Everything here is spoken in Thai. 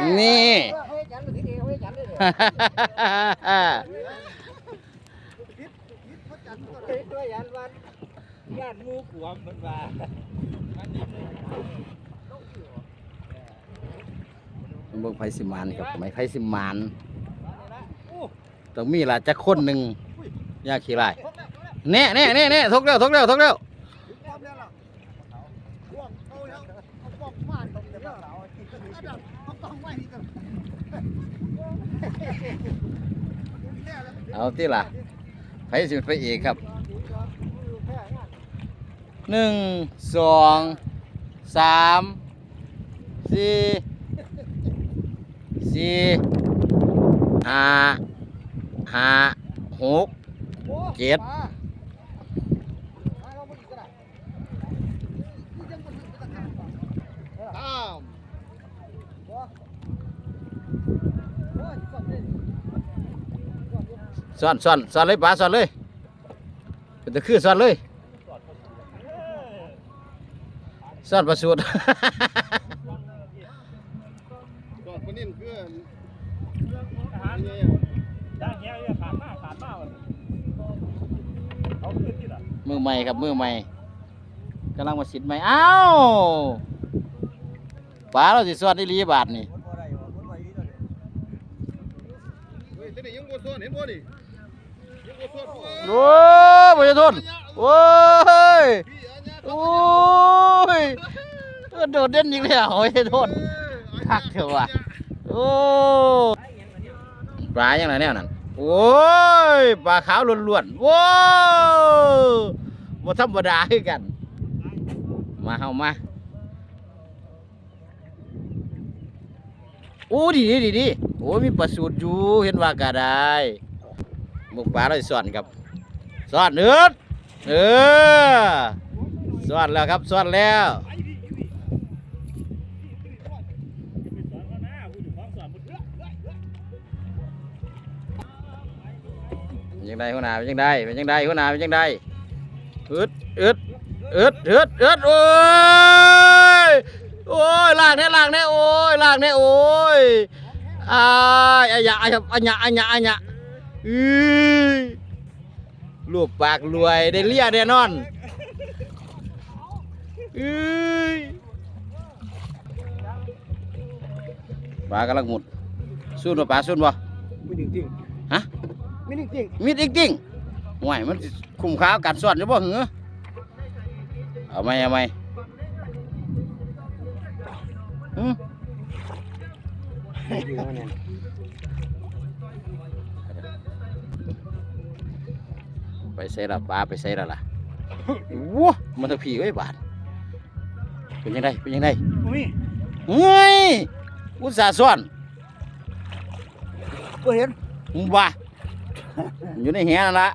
อีกนี่เฮ้ยจันทีเดียวเฮ้ยจันเลยเฮ้ยตัวยันวันยันมูขวมมันว่า เบิ่งไผสิมานครับไม่ไผสิมานต้องมีล่ะจักคนหนึ่งอยากขี่ไล่แน่แน่แน่แน่ทกเร็วทกเร็วทกเร็วเอาที่ล่ะไผสิเป็นพระเอกครับหนึ่งสองสามสี่ สี่ห้าห้าหกเจ็ดข้ามซ่อนซ่อนซ่อนเลยป๋าซ่อนเลยเป็นตะคือซ่อนเลยซ่อนประสูตร กอดคนนี้คือด้านเนี้ยเนี่ยขาดมากขาดมากเลยเอาขึ้นที่ละมือใหม่ครับมือใหม่กำลังมาสิทธิ์ใหม่อ้าวป๋าเราสิซ่อนได้รีบาทนี่โอ้ยบ่จะทนโอ้ยโอ้ยโดดเด่นอีกแล้วโอ้ยโทษคักเถอะว่ะ โอ้ปลาอย่างไรแนวนั้นโอ้ยปลาขาวล้วนๆโว้บ่ธรรมดาคือกัน มาเฮามาโอ้ดีดีดีโอ้มีปลาสูตรอยู่เห็นว่ากะได้มุกปลาเราสิสอนครับสอนเนื้อเออสอนแล้วครับสอนแล้ว ยังไงหัวหน้าเป็นยังไงเป็นยังไงหัวหน้าเป็นยังไงอึดอึดอึดอึดอึดโอ้ยโอ้ยล่างแน่ล่างแน่โอ้ยล่างแน่โอ้ยอายอายะอายะอายะอายะอายะอือรูปปากรวยได้เลียแน่นอนอือปลากำลังหมุดสู้บ่ปลาสู้บ่ไม่จริงจริงฮะไม่จริงจริงมีดจริงๆห่วยมันสิคุ้มค่ากับการสอนหรือบ่เหรอเอาไหมเอาไหมหืมไปใส่ละปลาไปใส่ละล่ะว้ามันตะผีไว้บาดเป็นยังไงเป็นยังไงอุ้ยเฮ้ยอุตส่าห์สอนก็เห็นมึงว่า อยู่ในแหนั่นละ